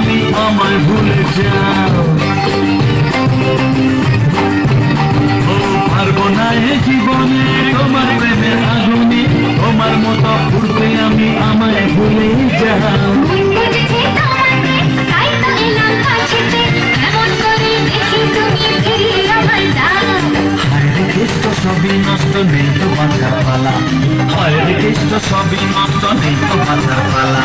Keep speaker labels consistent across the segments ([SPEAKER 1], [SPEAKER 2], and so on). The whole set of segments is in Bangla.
[SPEAKER 1] স্বামী আমায় ভুলে যাও। ও পারব না এ জীবনে তোমার প্রেমের আগুনে তোমার মতো ঘুরতে আমি আমায় ভুলে যাও। সবই নষ্ট নেই তো বাঁচার পালা। হায়রে কেষ্ট সবই নষ্ট নেই তো বাঁচার পালা।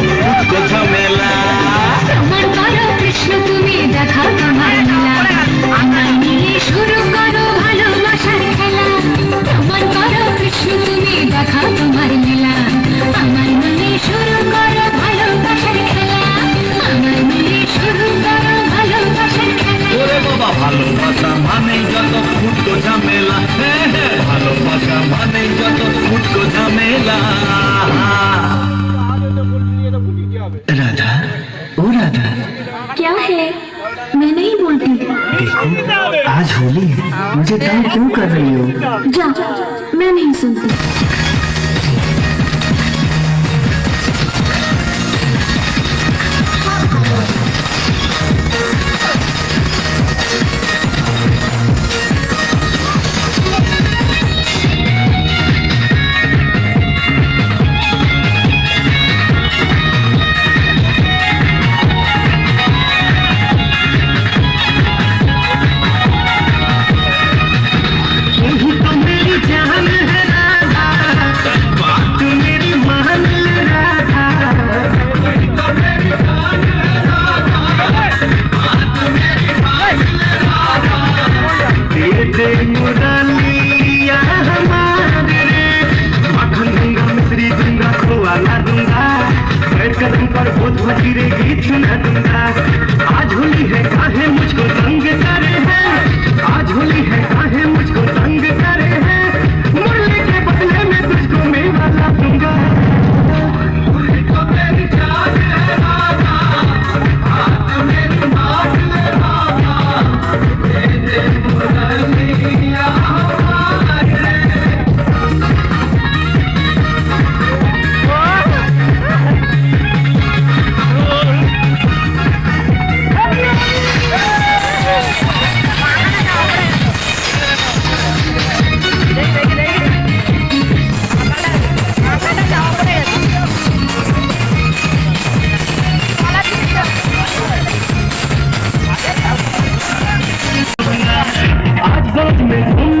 [SPEAKER 1] ঝামেলা হ্যাঁ হ্যাঁ ভালোবাসা মানে যত ফুটকো ঝামেলা
[SPEAKER 2] राधा ओ राधा
[SPEAKER 3] क्या है मैं नहीं बोलती
[SPEAKER 2] देखो आज होली है मुझे तंग क्यों कर रही हो
[SPEAKER 3] जा मैं नहीं सुनती
[SPEAKER 2] मुरलिया हमारे। मक्खन दूँगा मिश्री दूँगा खोआ दूँगा बैठ कर तुम पर भोज भजीरे गीत सुना दूँगा आज होली है, काहे मुझको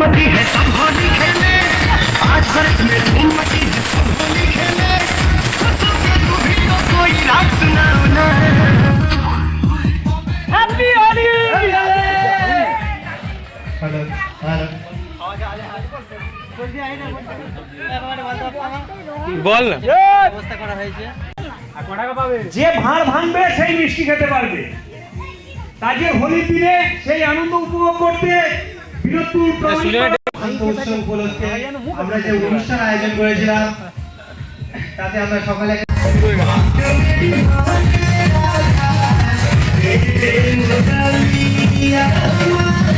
[SPEAKER 2] धूम मची है सब होली खेले आज भारत में धूम मची है सब होली खेले हंसो के तू भी तो कोई राग सुनाओ ना हैप्पी होली
[SPEAKER 4] বল না
[SPEAKER 5] যে ভাঁড় ভাঙবে সেই মিষ্টি খেতে পারবে কাজে হোলির দিনে সেই আনন্দ উপভোগ করতে বীরত্বর
[SPEAKER 4] সিনেমা
[SPEAKER 6] অনুষ্ঠান উপলক্ষে আমরা যে অনুষ্ঠান আয়োজন করেছিলাম তাতে আমরা সকালে
[SPEAKER 7] Thank